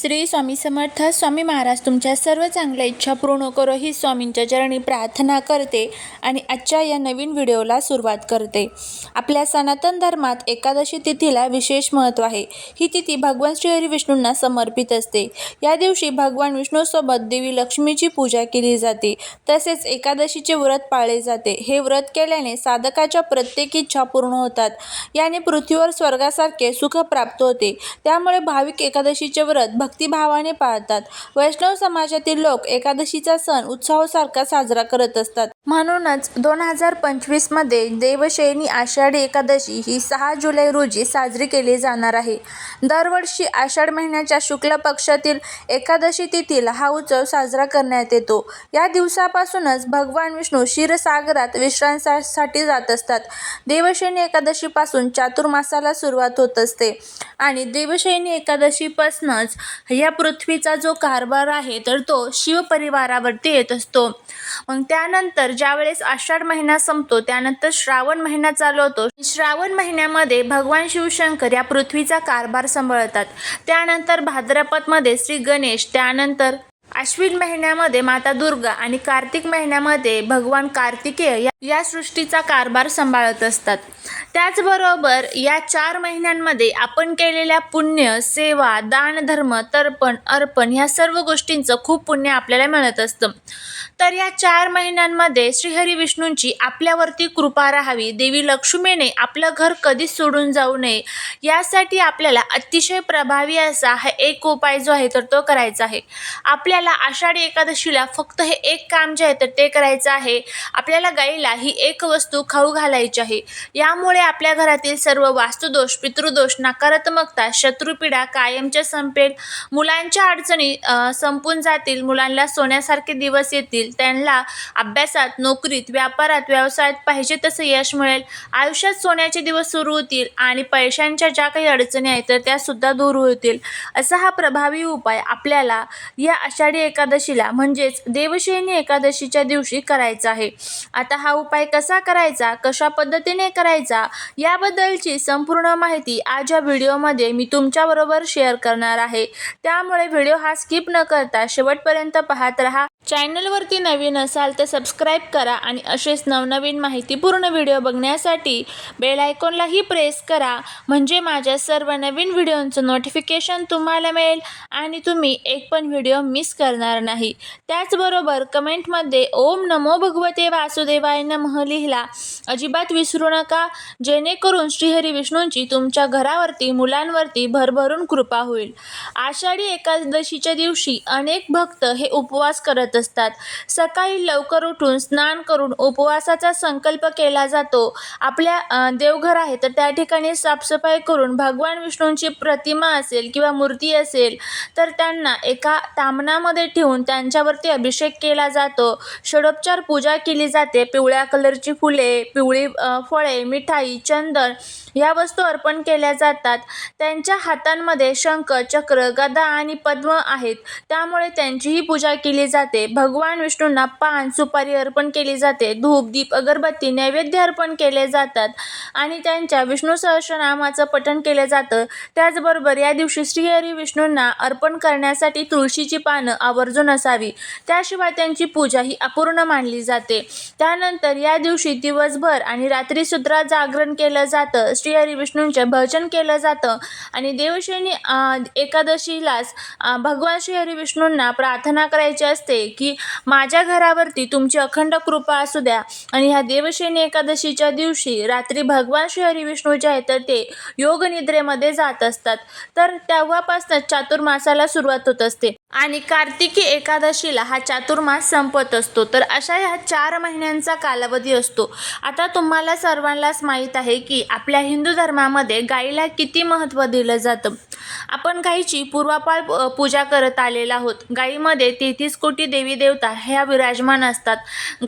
श्री स्वामी समर्थ स्वामी महाराज तुमच्या सर्व चांगल्या इच्छा पूर्ण करो ही स्वामींच्या चरणी प्रार्थना करते आणि आजच्या या नवीन व्हिडिओला सुरुवात करते. आपल्या सनातन धर्मात एकादशी तिथीला विशेष महत्त्व आहे. ही तिथी भगवान श्रीहरी विष्णूंना समर्पित असते. या दिवशी भगवान विष्णूसोबत देवी लक्ष्मीची पूजा केली जाते. तसेच एकादशीचे व्रत पाळले जाते. हे व्रत केल्याने साधकाच्या प्रत्येक इच्छा पूर्ण होतात. याने पृथ्वीवर स्वर्गासारखे सुख प्राप्त होते. त्यामुळे भाविक एकादशीचे व्रत भक्तिभावाने पाळतात. वैष्णव समाजातील लोक एकादशीचा सण उत्सवासारखा साजरा करत असतात. म्हणूनच दोन हजार पंचवीसमध्ये देवशयनी आषाढी एकादशी ही सहा जुलै रोजी साजरी केली जाणार आहे. दरवर्षी आषाढ महिन्याच्या शुक्ल पक्षातील एकादशी तिथीला हा उत्सव साजरा करण्यात येतो. या दिवसापासूनच भगवान विष्णू क्षीरसागरात विश्रांतीसाठी जात असतात. देवशयनी एकादशीपासून चातुर्मासाला सुरुवात होत असते. आणि देवशयनी एकादशीपासूनच या पृथ्वीचा जो कारभार आहे तर तो शिवपरिवारावरती येत असतो. मग त्यानंतर ज्यावेळेस आषाढ महिना संपतो त्यानंतर श्रावण महिना चालू होतो. श्रावण महिन्यामध्ये भगवान शिवशंकर या पृथ्वीचा कारभार सांभाळतात. त्यानंतर भाद्रपदमध्ये श्री गणेश त्यानंतर आश्विन महिन्यामध्ये माता दुर्गा आणि कार्तिक महिन्यामध्ये भगवान कार्तिकेय या- सृष्टीचा कारभार सांभाळत असतात. त्याचबरोबर या चार महिन्यांमध्ये आपण केलेल्या पुण्य सेवा दान धर्म तर्पण अर्पण ह्या सर्व गोष्टींचं खूप पुण्य आपल्याला मिळत असतं. तर या चार महिन्यांमध्ये श्रीहरी विष्णूंची आपल्यावरती कृपा राहावी देवी लक्ष्मीने आपलं घर कधीच सोडून जाऊ नये यासाठी आपल्याला अतिशय प्रभावी असा हा एक उपाय जो आहे तर तो करायचा आहे. आपल्याला आषाढी एकादशीला फक्त हे एक काम जे आहे तर ते करायचं आहे. आपल्याला गाईला ही एक वस्तू खाऊ घालायची आहे. यामुळे आपल्या घरातील सर्व वास्तुदोष पितृदोष नकारात्मकता शत्रुपीडा कायमच्या संपेल. मुलांच्या अडचणी संपून जातील. मुलांना सोन्यासारखे दिवस येतील. त्यांना अभ्यासात नोकरीत व्यापारात व्यवसायात पाहिजे तसं यश मिळेल. आयुष्यात सोन्याचे दिवस सुरू होतील आणि पैशांच्या ज्या काही अडचणी आहेत तर त्यासुद्धा दूर होतील. असा हा प्रभावी उपाय आपल्याला या आषाढी एकादशीला म्हणजेच देवशयनी एकादशीच्या दिवशी करायचा आहे. आता हा उपाय कसा करायचा कशा पद्धतीने करायचा याबद्दलची संपूर्ण माहिती आज या व्हिडिओमध्ये मी तुमच्याबरोबर शेअर करणार आहे. त्यामुळे व्हिडिओ हा स्किप न करता शेवटपर्यंत पाहत राहा. चॅनलवरती नवीन असाल तर सबस्क्राईब करा आणि असेच नवनवीन माहितीपूर्ण व्हिडिओ बघण्यासाठी बेल आयकॉनलाही प्रेस करा. म्हणजे माझ्या सर्व नवीन व्हिडिओंचं नोटिफिकेशन तुम्हाला मिळेल आणि तुम्ही एक पण व्हिडिओ मिस करणार नाही. त्याचबरोबर कमेंटमध्ये ओम नमो भगवते वासुदेवाय नमः लिहिला. अजिबात विसरू नका. जेणेकरून श्रीहरी विष्णूंची तुमच्या घरावरती मुलांवरती भरभरून कृपा होईल. आषाढी एकादशीच्या दिवशी अनेक भक्त हे उपवास करत असतात. सकाळी लवकर उठून स्नान करून उपवासाचा संकल्प केला जातो. आपल्या देवघर आहे तर त्या ठिकाणी साफसफाई करून भगवान विष्णूंची प्रतिमा असेल किंवा मूर्ती असेल तर त्यांना एका तामणामध्ये ठेवून त्यांच्यावरती अभिषेक केला जातो. षडोपचार पूजा केली जाते. पिवळ्या कलरची फुले पिवळी फळे मिठाई चंदन ह्या वस्तू अर्पण केल्या जातात. त्यांच्या हातांमध्ये शंख चक्र गदा आणि पद्म आहेत. त्यामुळे त्यांचीही पूजा केली जाते. भगवान विष्णूंना पान सुपारी अर्पण केली जाते. धूप दीप अगरबत्ती नैवेद्य अर्पण केले जातात आणि त्यांच्या विष्णू सहस्रनामाचं पठण केलं जातं. त्याचबरोबर या दिवशी श्रीहरी विष्णूंना अर्पण करण्यासाठी तुळशीची पानं आवर्जून असावी. त्याशिवाय त्यांची पूजा ही अपूर्ण मानली जाते. त्यानंतर या दिवशी दिवसभर आणि रात्री सुद्धा जागरण केलं जातं. श्रीहरी विष्णूंचे भजन केलं जातं. आणि देवशयनी एकादशीलाच भगवान श्रीहरी विष्णूंना प्रार्थना करायची असते की माझ्या घरावरती तुमची अखंड कृपा असू द्या. आणि ह्या देवशयनी एकादशीच्या दिवशी रात्री भगवान श्रीहरी विष्णू जे आहेत तर ते योग निद्रेमध्ये जात असतात. तर तेव्हापासून चातुर्मासाला सुरुवात होत असते. आणि कार्तिकी एकादशीला हा चातुर्मास संपत असतो. तर अशा ह्या चार महिन्यांचा कालावधी असतो. आता तुम्हाला सर्वांनाच माहीत आहे की आपल्या हिंदू धर्मामध्ये गाईला किती महत्त्व दिलं जातं. आपण गाईची पूर्वापाळ पूजा करत आलेलो आहोत. गाईमध्ये तेहतीस कोटी देवी देवता ह्या विराजमान असतात.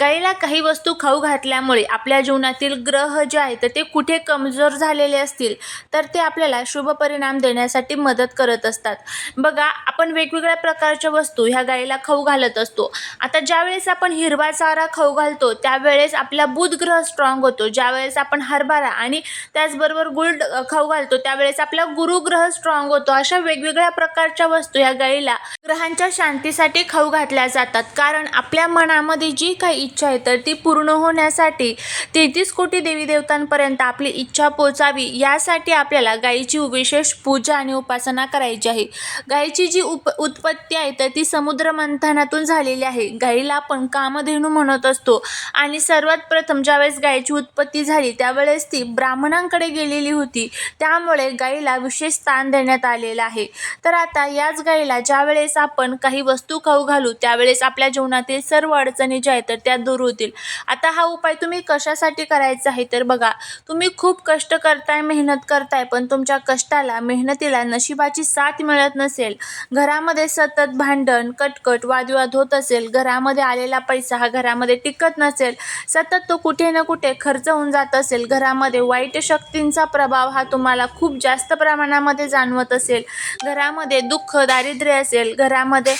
गाईला काही वस्तू खाऊ घातल्यामुळे आपल्या जीवनातील ग्रह जे आहेत ते कुठे कमजोर झालेले असतील तर ते आपल्याला शुभ परिणाम देण्यासाठी मदत करत असतात. बघा आपण वेगवेगळ्या प्रकारच्या वस्तू ह्या गाईला खाऊ घालत असतो. आता ज्यावेळेस आपण हिरवा चारा खाऊ घालतो त्यावेळेस आपला बुध ग्रह स्ट्रॉंग होतो. ज्यावेळेस आपण हरभरा आणि त्याचबरोबर गुळ खाऊ घालतो त्यावेळेस आपला गुरुग्रह स्ट्रॉंग होतो. अशा वेगवेगळ्या प्रकारच्या वस्तू ह्या गाईला ग्रहांच्या शांतीसाठी खाऊ घातल्या जातात. कारण आपल्या मनामध्ये जी काही इच्छा आहे तर ती पूर्ण होण्यासाठी तेहतीस कोटी देवी देवतांपर्यंत आपली इच्छा पोचावी यासाठी आपल्याला गाईची विशेष पूजा आणि उपासना करायची आहे. गाईची जी उप उत्पत्ती आहे तर ती समुद्र मंथनातून झालेली आहे. गाईला आपण कामधेनू म्हणत असतो. आणि सर्वात प्रथम ज्यावेळेस गायीची उत्पत्ती झाली त्यावेळेस ती ब्राह्मणांकडे गेलेली होती. त्यामुळे गाईला विशेष स्थान देण्यात आलेलं आहे. तर आता याच गाईला ज्यावेळेस आपण काही वस्तू खाऊ घालू त्यावेळेस आपल्या जीवनातील सर्व अडचणी ज्या आहेत तर त्या दूर होतील. आता हा उपाय तुम्ही कशासाठी करायचा आहे तर बघा तुम्ही खूप कष्ट करताय मेहनत करताय पण तुमच्या कष्टाला मेहनतीला नशिबाची साथ मिळत नसेल. घरामध्ये सतत भांडण कटकट वादविवाद होत असेल घरामध्ये आलेला पैसा हा घरामध्ये टिकत नसेल सतत तो कुठे ना कुठे खर्च होऊन जात असेल घरामध्ये वाईट शक्तींचा प्रभाव हा तुम्हाला खूप जास्त प्रमाणामध्ये जाणवत असेल. घरामध्ये दुःख दारिद्र्य असेल घरामध्ये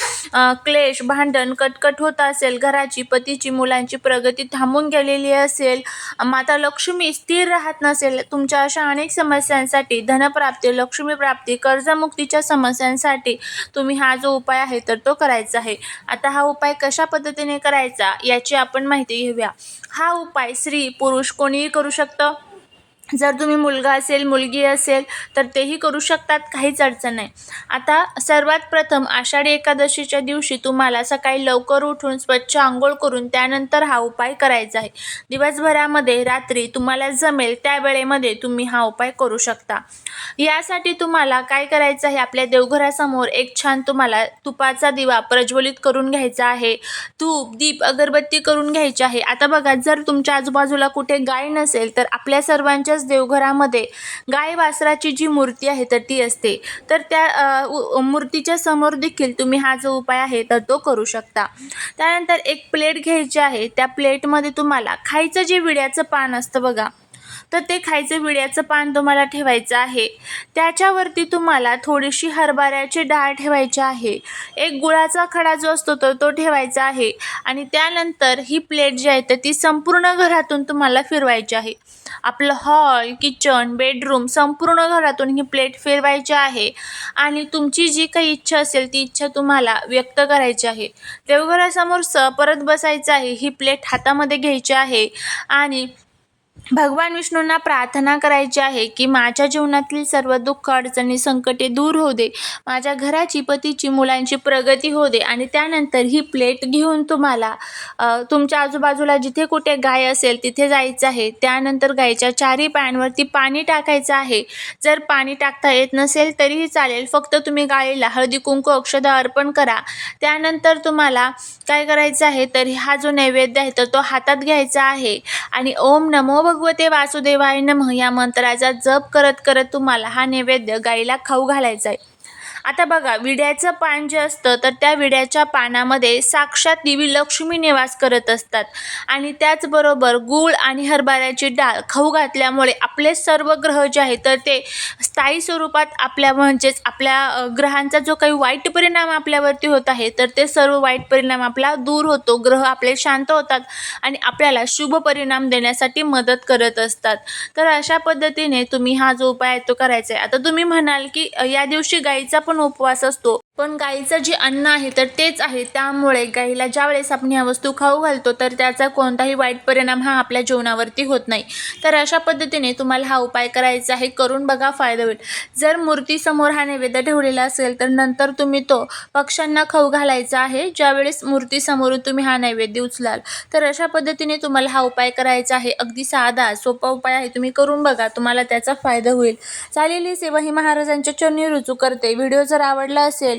क्लेश भांडण कटकट होत असेल घराची पतीची मुलांची प्रगती थांबून गेलेली असेल माता लक्ष्मी स्थिर राहत नसेल तुमच्या अशा अनेक समस्यांसाठी धनप्राप्ती लक्ष्मीप्राप्ती कर्जमुक्तीच्या समस्यांसाठी तुम्ही हा जो उपाय आहे तर तो करायचा आहे. आता हा उपाय कशा पद्धतीने करायचा याची आपण माहिती घेऊया. हा उपाय स्त्री पुरुष कोणीही करू शकतं? जर तुम्ही मुलगा असेल मुलगी असेल तर तेही करू शकतात काहीच अडचण नाही. आता सर्वात प्रथम आषाढी एकादशीच्या दिवशी तुम्हाला सकाळी लवकर उठून स्वच्छ आंघोळ करून त्यानंतर हा उपाय करायचा आहे. दिवसभरामध्ये रात्री तुम्हाला जमेल त्या वेळेमध्ये तुम्ही हा उपाय करू शकता. यासाठी तुम्हाला काय करायचं आहे? आपल्या देवघरासमोर एक छान तुम्हाला तुपाचा दिवा प्रज्वलित करून घ्यायचा आहे. तूप दीप अगरबत्ती करून घ्यायची आहे. आता बघा जर तुमच्या आजूबाजूला कुठे गाय नसेल तर आपल्या सर्वांच्याच देवघरामध्ये गाय वासराची जी मूर्ती आहे तर ती असते. तर त्या मूर्तीच्या समोर देखील तुम्ही हा जो उपाय आहे तर तो करू शकता. त्यानंतर एक प्लेट घ्यायची आहे. त्या प्लेटमध्ये तुम्हाला खायचं जे विड्याचं पान असतं बघा. तर ते खायचं विड्याचं पान तुम्हाला ठेवायचं आहे. त्याच्यावरती तुम्हाला थोडीशी हरभऱ्याची डाळ ठेवायची आहे. एक गुळाचा खडा जो असतो तर तो ठेवायचा आहे. आणि त्यानंतर ही प्लेट जी आहे तर ती संपूर्ण घरातून तुम्हाला फिरवायची आहे. आपलं हॉल किचन बेडरूम संपूर्ण घरातून ही प्लेट फिरवायची आहे. आणि तुमची जी काही इच्छा असेल ती इच्छा तुम्हाला व्यक्त करायची आहे. देवघरासमोर स परत बसायचं आहे ही प्लेट हातामध्ये घ्यायची आहे. आणि भगवान विष्णूंना प्रार्थना करायची आहे की माझ्या जीवनातील सर्व दुःख अडचणी संकटे दूर होऊ दे. माझ्या घराची पतीची मुलांची प्रगती होऊ दे. आणि त्यानंतर ही प्लेट घेऊन तुम्हाला तुमच्या आजूबाजूला जिथे कुठे गाय असेल तिथे जायचं आहे. त्यानंतर गायच्या चारी पायांवरती पाणी टाकायचं आहे. जर पाणी टाकता येत नसेल तरीही चालेल. फक्त तुम्ही गायीला हळदी कुंकू अक्षदा अर्पण करा. त्यानंतर तुम्हाला काय करायचं आहे तर हा जो नैवेद्य आहे तर तो हातात घ्यायचा आहे. आणि ओम नमो भगवते वासुदेवाय नमः. या मंत्राचा जप करत करत तुम्हाला हा नैवेद्य गाईला खाऊ घालायचा आहे. आता बघा विड्याचं पान जे असतं तर त्या विड्याच्या पानामध्ये साक्षात देवी लक्ष्मी निवास करत असतात. आणि त्याचबरोबर गूळ आणि हरभऱ्याची डाळ खाऊ घातल्यामुळे आपले सर्व ग्रह जे आहेत तर ते स्थायी स्वरूपात आपल्या म्हणजेच आपल्या ग्रहांचा जो काही वाईट परिणाम आपल्यावरती होत आहे तर ते सर्व वाईट परिणाम आपला दूर होतो. ग्रह आपले शांत होतात आणि आपल्याला शुभ परिणाम देण्यासाठी मदत करत असतात. तर अशा पद्धतीने तुम्ही हा जो उपाय आहे तो करायचा आहे. आता तुम्ही म्हणाल की या दिवशी गाईचा पण उपवास असतो. पण गाईचं जे अन्न आहे तर तेच आहे. त्यामुळे गाईला ज्या वेळेस आपण ह्या वस्तू खाऊ घालतो तर त्याचा कोणताही वाईट परिणाम हा आपल्या जीवनावरती होत नाही. तर अशा पद्धतीने तुम्हाला हा उपाय करायचा आहे. करून बघा फायदा होईल. जर मूर्तीसमोर हा नैवेद्य ठेवलेला असेल तर नंतर तुम्ही तो पक्ष्यांना खाऊ घालायचा आहे. ज्यावेळेस मूर्तीसमोरून तुम्ही हा नैवेद्य उचलाल तर अशा पद्धतीने तुम्हाला हा उपाय करायचा आहे. अगदी साधा सोपा उपाय आहे. तुम्ही करून बघा तुम्हाला त्याचा फायदा होईल. चालेल ही सेवा ही महाराजांच्या चरणी रुजू करते. व्हिडिओ जर आवडला असेल